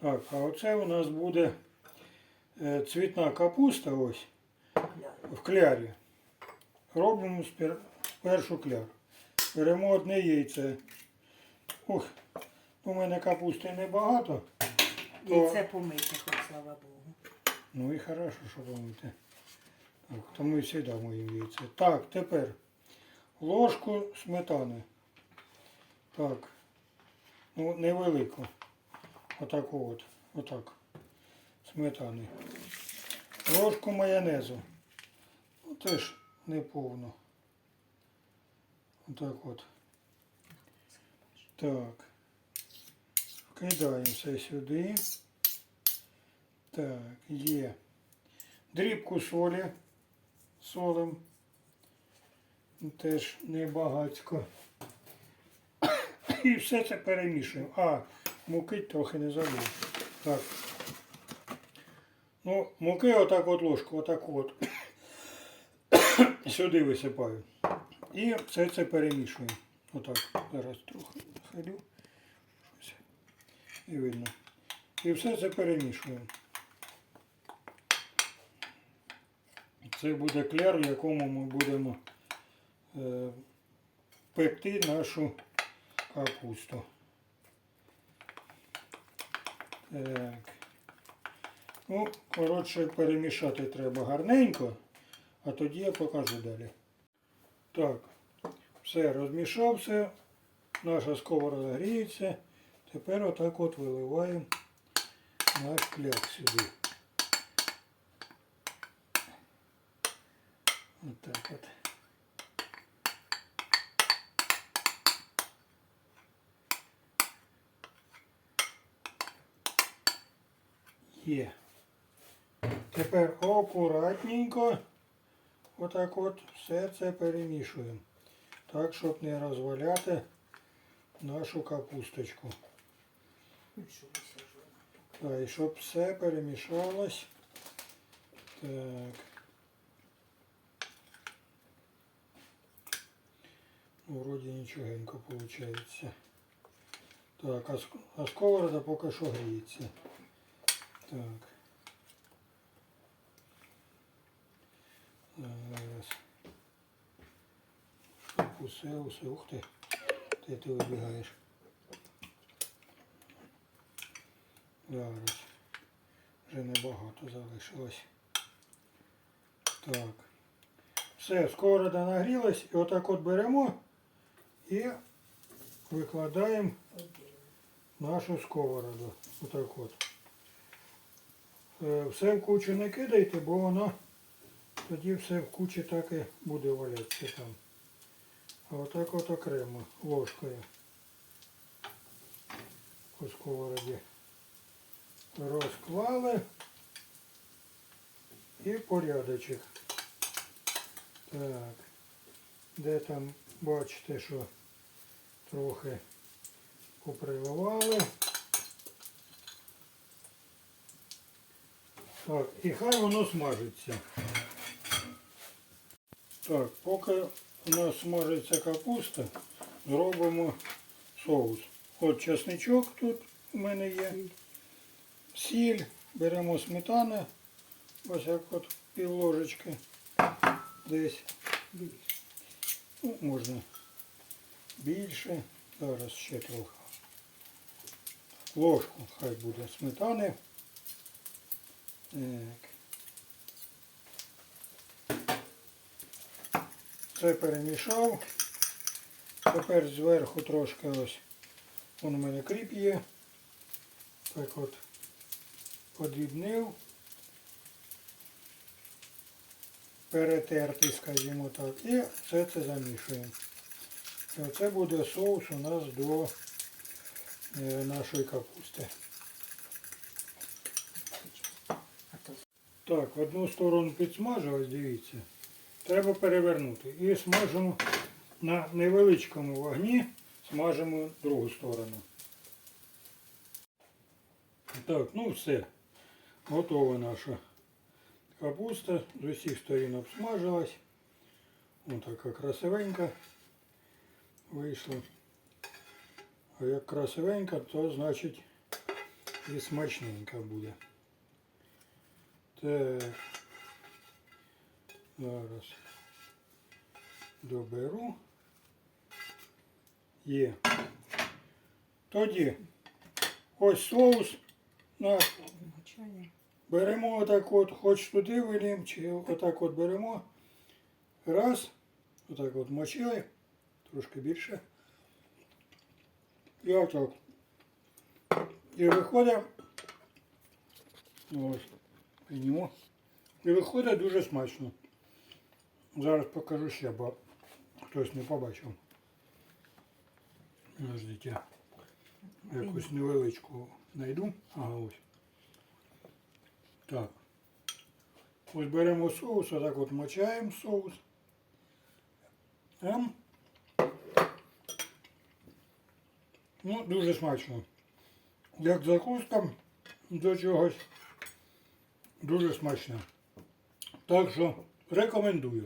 Так, а оце у нас буде е, цвітна капуста ось в клярі. Робимо спір- спершу кляр. Беремо одне яйце. Ух, у мене капусти небагато. Яйце помити, хоч слава Богу. Ну і хорошо, що помните. Так, то ми завжди моїм яйце. Так, тепер ложку сметани. Так. Ну, невелику. Отаку от. Отак. Сметани. Ложку майонезу. Ну, теж не повну. Отак от. Так. Кидаємо все сюди. Так, є. Дрібку солі. Солим. Теж небагацько. І все це перемішуємо. А, муки трохи не забув. Так. Ну, муки отак от ложку, отак от. Сюди висипаю. І все це перемішуємо. Отак. Зараз трохи ходю. Не видно. І все це перемішуємо. Це буде кляр, в якому ми будемо е, пекти нашу капусту. Так. Ну, коротше, перемішати треба гарненько, а тоді я покажу далі. Так, все, розмішав все. Наша сковорода гріється. Тепер отак от виливаємо наш кляр сюди. Отак от. Є. Тепер акуратненько отак от все це перемішуємо. Так, щоб не розваляти нашу капусточку. Так, і щоб все перемішалось. Так. Ну, Вроді нічогенько виходить. Так, а сковорода поки що гріється. Так. Зараз. Щоб усе, усе. Ух ти. Де ти вибігаєш? Зараз. Вже небагато залишилось. Так. Все, сковорода нагрілась. І отак от беремо і викладаємо нашу сковороду. Отак от. Е, Все в кучу не кидайте, бо воно тоді все в кучі так і буде валятися там. А отак от окремо ложкою по сковороді розклали і порядочок. Так, де там бачите, що трохи поприливали. Так, і хай воно смажиться. Так, поки у нас смажиться капуста, зробимо соус. От чесничок тут у мене є. Сіль, беремо сметану, ось як от пів ложечки десь. Ну, можна більше. Зараз ще трохи. Ложку хай буде сметани. Так. Це перемішав. Тепер зверху трошки ось. Вон у мене кріп є. Так от подрібнив. Перетертий, скажімо так. І все це замішуємо. І оце буде соус у нас до е, нашої капусти. А то Так, одну сторону підсмажилась, дивіться. Треба перевернути. І смажимо на невеличкому вогні, смажимо другу сторону. Так, ну все. Готова наша капуста. З усіх сторін обсмажилась. Ось така красивенька вийшла. А як красивенька, то значить і смачненько буде. Так. Зараз доберу. Є. Тоді ось соус наш. Беремо отак от, хоч туди вилім, чи отак от беремо. Раз. Отак от мочили. Трошки більше. І отак. І виходить. Ось. Пеньмо. І виходить дуже смачно. Зараз покажу ще, бо хтось не побачив. Подождіть, я якусь невеличку знайду. Ага, ось. Так. Ось беремо соус, отак от мочаємо соус. Ем. Ну, дуже смачно. Як закуска до чогось. Дуже смачно. Так що рекомендую.